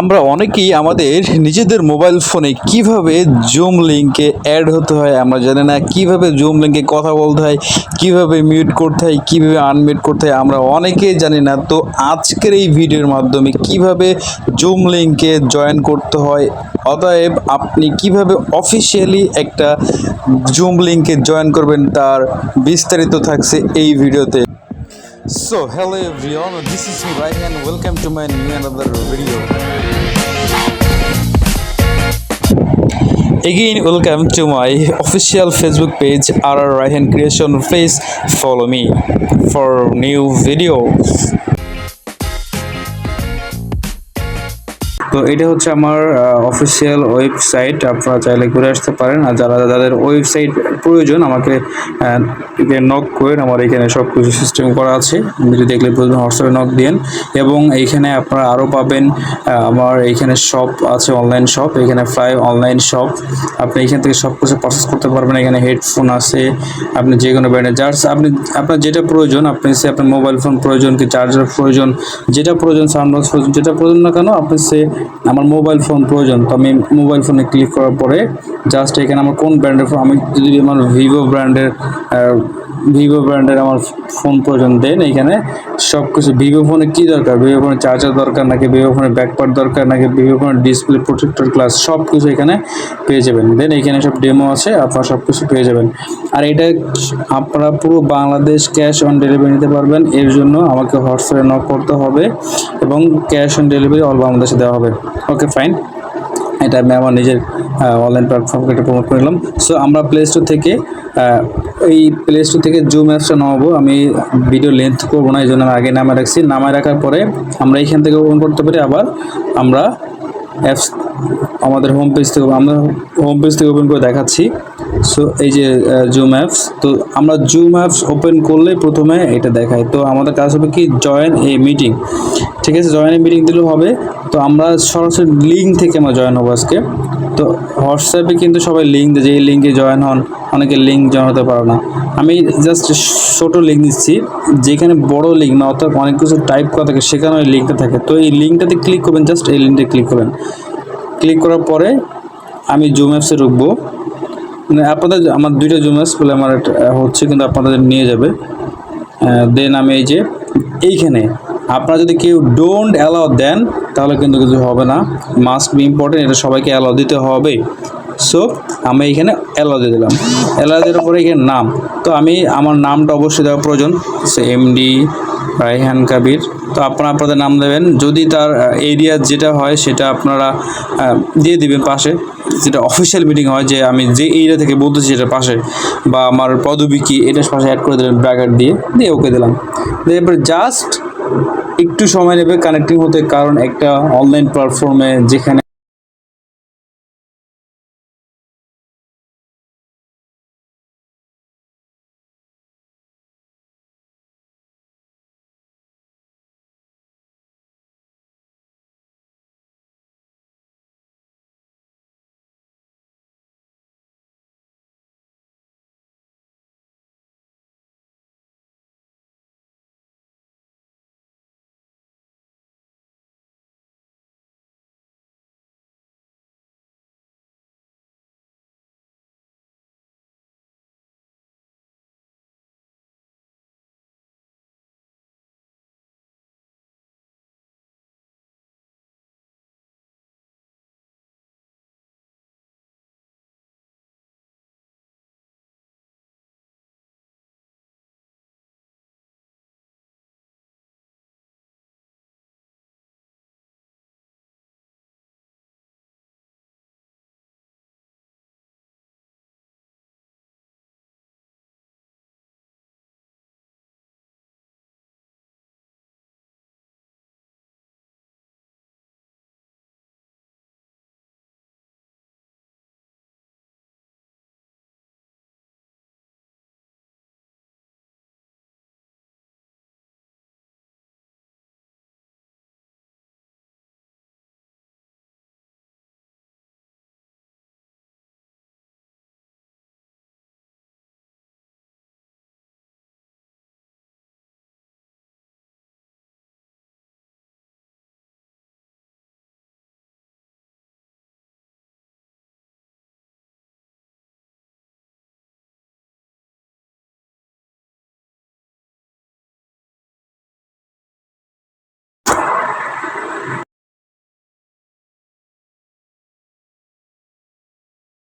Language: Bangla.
আমরা অনেকেই আমাদের নিজেদের মোবাইল ফোনে কীভাবে জুম লিঙ্কে অ্যাড হতে হয়, আমরা জানি না কীভাবে জুম লিঙ্কে কথা বলতে হয়, কীভাবে মিউট করতে হয়, কীভাবে আনমিউট করতে হয়, আমরা অনেকেই জানি না। তো আজকের এই ভিডিওর মাধ্যমে কীভাবে জুম লিঙ্কে জয়েন করতে হয়, অতএব আপনি কীভাবে অফিসিয়ালি একটা জুম লিঙ্কে জয়েন করবেন, তার বিস্তারিত থাকছে এই ভিডিওতে So, hello everyone, this is me Ryan. Welcome to my new another video. Again, welcome to my official Facebook page RR Ryan Creation Face. Follow me for new video. তো এটা হচ্ছে আমার অফিসিয়াল ওয়েবসাইট আপনারা চাইলে ঘুরে আসতে পারেন। আর যারা যাদের ওয়েবসাইট প্রয়োজন, আমাকে নক করেন। আমার এখানে সব কিছু সিস্টেম করা আছে। যদি দেখলে বুঝবেন, হোয়াটসঅ্যাপে নক দিন এবং এইখানে আপনারা আরও পাবেন আমার এইখানে শপ আছে অনলাইন শপ এখানে ফ্লাই অনলাইন শপ আপনি এখান থেকে সব কিছু পারচেস করতে পারবেন। এখানে হেডফোন আছে। আপনি যে কোনো ব্র্যান্ডের জাস্ট আপনি, আপনার যেটা প্রয়োজন, আপনি সে আপনার মোবাইল ফোন প্রয়োজন, কি চার্জার প্রয়োজন, যেটা প্রয়োজন সাউন্ড বক্স প্রয়োজন, যেটা প্রয়োজন না কেন, আপনি সে আমার মোবাইল ফোন প্রয়োজন, তো আমি মোবাইল ফোনে ক্লিক করার পরে জাস্ট এখানে আমার কোন ব্র্যান্ডের ফোন আমি যদি আমার ভিভো ব্র্যান্ডের ভিভো ব্র্যান্ডের আমার ফোন প্রয়োজন, দেন এখানে সব কিছু ভিভো ফোনে কী দরকার? ভিভো ফোনে চার্জার দরকার নাকি ভিভো ফোনে ব্যাকপার্ট দরকার নাকি ভিভো ফোনের ডিসপ্লে প্রোটেক্টর গ্লাস সব কিছু এখানে পেয়ে যাবেন। দেন এখানে সব ডেমো আছে, আপনারা সব কিছু পেয়ে যাবেন। আর এটা আপনারা পুরো বাংলাদেশ ক্যাশ অন ডেলিভারি নিতে পারবেন, এর জন্য আমাকে হোয়াটসঅ্যাপে নক করতে হবে এবং ক্যাশ অন ডেলিভারি অল বাংলাদেশে দেওয়া হবে। ওকে ফাইন এটা আমি আমার নিজের অনলাইন প্ল্যাটফর্মকে এটা প্রমোট করলাম সো আমরা প্লে স্টোর থেকে এই প্লে স্টোর থেকে জুম অ্যাপসটা নামাবো। আমি ভিডিও লেন্থ করব না এই জন্য আমি আগে নামায় রাখছি। নামায় রাখার পরে আমরা এইখান থেকে ওপেন করতে পারি। আবার আমরা অ্যাপস আমাদের হোম পেজ থেকে, আমরা হোম পেজ থেকে ওপেন করে দেখাচ্ছি। সো এই যে জুম অ্যাপস তো আমরা জুম অ্যাপস ওপেন করলে প্রথমে এটা দেখায় তো আমাদের কাজ হবে কি জয়েন এ মিটিং ঠিক আছে জয়েন এ মিটিং দিলেও হবে। তো আমরা সরাসরি লিঙ্ক থেকে আমরা জয়েন হব আজকে। তো হোয়াটসঅ্যাপে কিন্তু সবাই লিঙ্ক দেয়, যে এই লিঙ্কে জয়েন হন, অনেকে লিঙ্ক জয়েন হতে পারো না। আমি জাস্ট ছোটো লিঙ্ক দিচ্ছি, যেখানে বড় লিঙ্ক না, অর্থাৎ অনেক কিছু টাইপ করা থাকে, সেখানে ওই লিঙ্কটা থাকে। তো এই লিঙ্কটাতে ক্লিক করবেন জাস্ট এই লিঙ্কটা ক্লিক করবেন। ক্লিক করার পরে আমি জুম অ্যাপসে ঢুকবো। মানে আপনাদের আমার দুইটা জুম অ্যাপস বলে আমার হচ্ছে কিন্তু আপনাদের নিয়ে যাবে। দেন আমি এই যে এইখানে, আপনারা যদি কেউ ডোন্ট অ্যালাউ দেন, তাহলে কিন্তু কিছু হবে না। মাস্ট বি ইম্পর্টেন্ট এটা সবাইকে অ্যালাউ দিতে হবে। সো আমি এখানে অ্যালাউ দিয়ে দিলাম। অ্যালাউ দেওয়ার পরে এখানে নাম। তো আমি, আমার নামটা অবশ্যই দেওয়া প্রয়োজন। সে এমডি রাইহান কাবির। তো আপনারা আপনাদের নাম দেবেন। যদি তার এরিয়া যেটা হয়, সেটা আপনারা দিয়ে দিবেন পাশে। যেটা অফিসিয়াল মিটিং হয় যে আমি যে এইটা থেকে বলতেছি সেটার পাশে বা আমার পদবী কি, এটার পাশে অ্যাড করে দিলেন ব্র্যাকেট দিয়ে দিয়ে ওকে দিলাম। দিয়ে এরপরে জাস্ট একটু সময় নেবে কানেক্টিং হতে, কারণ একটা অনলাইন প্ল্যাটফর্মে যেখানে